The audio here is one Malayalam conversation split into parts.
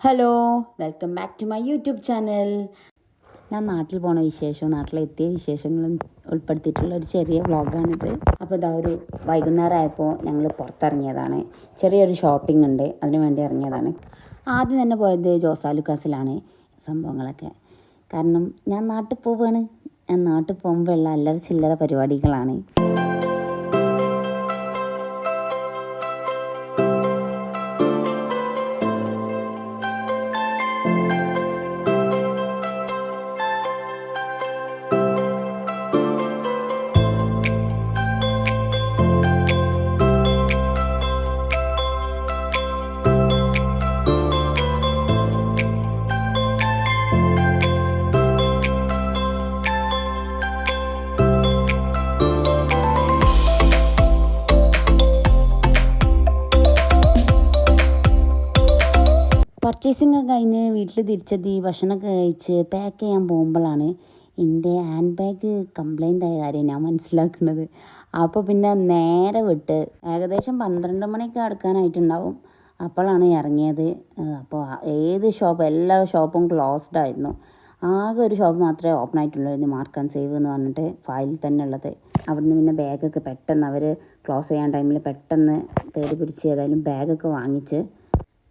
Hello welcome back to my YouTube channel ഞാൻ നാട്ടിൽ പോണ വിശേഷവും നാട്ടിലെത്തിയ വിശേഷങ്ങളും ഉൾപ്പെടുത്തിയിട്ടുള്ള ഒരു ചെറിയ വ്ളോഗാണിത്. അപ്പോൾ ഇതാ ഒരു വൈകുന്നേരം ആയപ്പോൾ ഞങ്ങൾ പുറത്തിറങ്ങിയതാണ്. ചെറിയൊരു ഷോപ്പിംഗ് ഉണ്ട് അതിന് വേണ്ടി ഇറങ്ങിയതാണ്. ആദ്യം തന്നെ പോയത് ജോസാലുക്കാസിലാണ് സംഭവങ്ങളൊക്കെ. കാരണം ഞാൻ നാട്ടിൽ പോവുകയാണ് ഞാൻ നാട്ടിൽ പോകുമ്പോഴുള്ള അല്ലറ ചില്ലറ പരിപാടികളാണ്. പർച്ചേസിംഗ് ഒക്കെ കഴിഞ്ഞ് വീട്ടിൽ തിരിച്ചെത്തി ഭക്ഷണമൊക്കെ കഴിച്ച് പാക്ക് ചെയ്യാൻ പോകുമ്പോഴാണ് എന്റെ ഹാൻഡ് ബാഗ് കംപ്ലൈന്റ് ആയ കാര്യം ഞാൻ മനസ്സിലാക്കുന്നത്. അപ്പോൾ പിന്നെ നേരെ വിട്ട് ഏകദേശം പന്ത്രണ്ട് മണിയൊക്കെ അടുക്കാനായിട്ടുണ്ടാവും അപ്പോഴാണ് ഇറങ്ങിയത്. അപ്പോൾ ഏത് ഷോപ്പ് എല്ലാ ഷോപ്പും ക്ലോസ്ഡ് ആയിരുന്നു. ആകെ ഒരു ഷോപ്പ് മാത്രമേ ഓപ്പൺ ആയിട്ടുള്ളായിരുന്നു മാർക്ക് ആൻഡ് സേവ് എന്ന് പറഞ്ഞിട്ട് ഫയലിൽ തന്നെ ഉള്ളത്. അവിടുന്ന് പിന്നെ ബാഗൊക്കെ പെട്ടെന്ന് അവർ ക്ലോസ് ചെയ്യാൻ ടൈമിൽ പെട്ടെന്ന് തേടി പിടിച്ച് ഏതായാലും ബാഗൊക്കെ വാങ്ങിച്ച്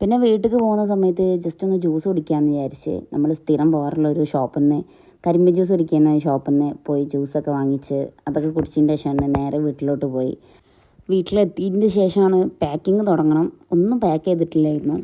പിന്നെ വീട്ടിലേക്ക് പോകുന്ന സമയത്ത് ജസ്റ്റ് ഒന്ന് ജ്യൂസ് കുടിക്കാമെന്ന് വിചാരിച്ച് നമ്മൾ സ്ഥിരം പോകാറുള്ള ഒരു ഷോപ്പിൽ നിന്ന് കരിമ്പ് ജ്യൂസ് കുടിക്കുന്ന ഷോപ്പിൽ നിന്ന് പോയി ജ്യൂസൊക്കെ വാങ്ങിച്ച് അതൊക്കെ കുടിച്ചതിന്റെ ശേഷമാണ് നേരെ വീട്ടിലോട്ട് പോയി. വീട്ടിലെത്തിയതിന്റെ ശേഷമാണ് പാക്കിങ് തുടങ്ങണം. ഒന്നും പാക്ക് ചെയ്തിട്ടില്ലായിരുന്നു.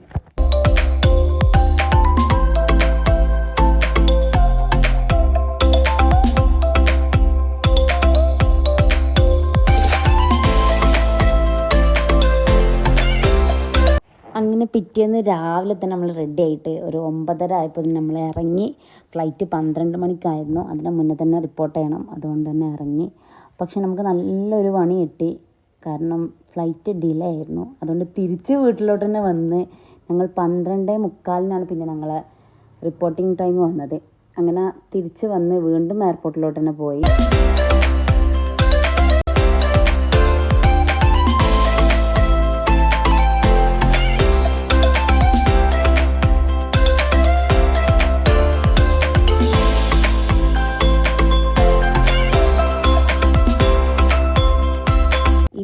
അങ്ങനെ പിറ്റേന്ന് രാവിലെ തന്നെ നമ്മൾ റെഡി ആയിട്ട് ഒരു ഒമ്പതര ആയപ്പോൾ നമ്മൾ ഇറങ്ങി ഫ്ലൈറ്റ് പന്ത്രണ്ട് മണിക്കായിരുന്നു. അതിന് മുന്നേ തന്നെ റിപ്പോർട്ട് ചെയ്യണം. അതുകൊണ്ട് തന്നെ ഇറങ്ങി. പക്ഷെ നമുക്ക് നല്ലൊരു പണി കിട്ടി. കാരണം ഫ്ലൈറ്റ് ഡിലേ ആയിരുന്നു. അതുകൊണ്ട് തിരിച്ച് വീട്ടിലോട്ട് തന്നെ വന്ന് ഞങ്ങൾ പന്ത്രണ്ടേ മുക്കാലിനാണ് പിന്നെ ഞങ്ങളെ റിപ്പോർട്ടിംഗ് ടൈം വന്നത്. അങ്ങനെ തിരിച്ച് വന്ന് വീണ്ടും എയർപോർട്ടിലോട്ട് തന്നെ പോയി.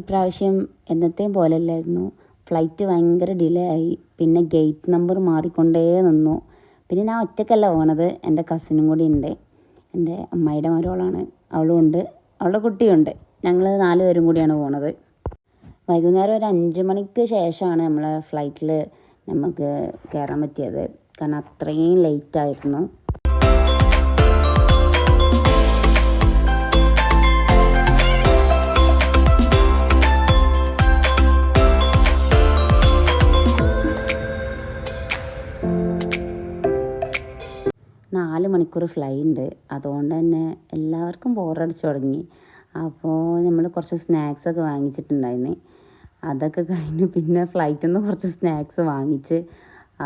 ഈ പ്രാവശ്യം എന്നത്തെയും പോലെയല്ലായിരുന്നു. ഫ്ലൈറ്റ് ഭയങ്കര ഡിലേ ആയി. പിന്നെ ഗേറ്റ് നമ്പർ മാറിക്കൊണ്ടേ നിന്നു. പിന്നെ ഞാൻ ഒറ്റക്കല്ല പോണത്. എന്റെ കസിനും കൂടി ഉണ്ട്. എന്റെ അമ്മായിയുടെ മരോളാണ് അവളും ഉണ്ട്. അവളുടെ കുട്ടിയുണ്ട് ഞങ്ങൾ നാല് പേരും കൂടിയാണ് പോണത്. വൈകുന്നേരം ഒരു അഞ്ച് മണിക്ക് ശേഷമാണ് നമ്മൾ ഫ്ലൈറ്റിൽ നമുക്ക് കയറാൻ പറ്റിയത്. കാരണം അത്രയും ലേറ്റ് നാല് മണിക്കൂർ ഫ്ലൈ ഉണ്ട്. അതുകൊണ്ട് തന്നെ എല്ലാവർക്കും ബോറടിച്ചു തുടങ്ങി. അപ്പോൾ നമ്മൾ കുറച്ച് സ്നാക്സ് ഒക്കെ വാങ്ങിച്ചിട്ടുണ്ടായിരുന്നു അതൊക്കെ കഴിഞ്ഞ് പിന്നെ ഫ്ലൈറ്റിൽ നിന്ന് കുറച്ച് സ്നാക്സ് വാങ്ങിച്ച്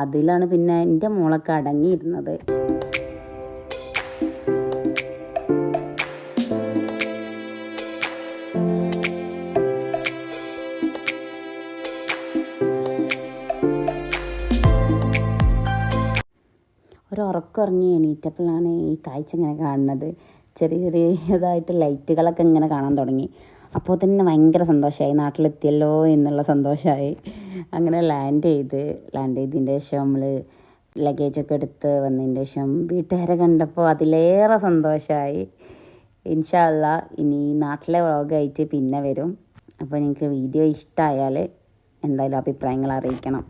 അതിലാണ് പിന്നെ എന്റെ മോളൊക്കെ അടങ്ങിയിരുന്നത്. ഒരു ഉറക്കമുറങ്ങി എണീറ്റപ്പോഴാണ് ഈ കാഴ്ച ഇങ്ങനെ കാണുന്നത്. ചെറിയ ചെറിയതായിട്ട് ലൈറ്റുകളൊക്കെ ഇങ്ങനെ കാണാൻ തുടങ്ങി. അപ്പോൾ തന്നെ ഭയങ്കര സന്തോഷമായി നാട്ടിലെത്തിയല്ലോ എന്നുള്ള സന്തോഷമായി അങ്ങനെ ലാൻഡ് ചെയ്ത് ലാൻഡ് ചെയ്തതിന്റെ ശേഷം നമ്മൾ ലഗേജൊക്കെ എടുത്ത് വന്നതിന്റെ ശേഷം വീട്ടുകാരെ കണ്ടപ്പോൾ അതിലേറെ സന്തോഷമായി ഇൻഷാല്ല ഇനി നാട്ടിലെ വ്ളോഗായിട്ട് പിന്നെ വരും. അപ്പോൾ നിങ്ങൾക്ക് വീഡിയോ ഇഷ്ടമായാൽ എന്തായാലും അഭിപ്രായങ്ങൾ അറിയിക്കണം.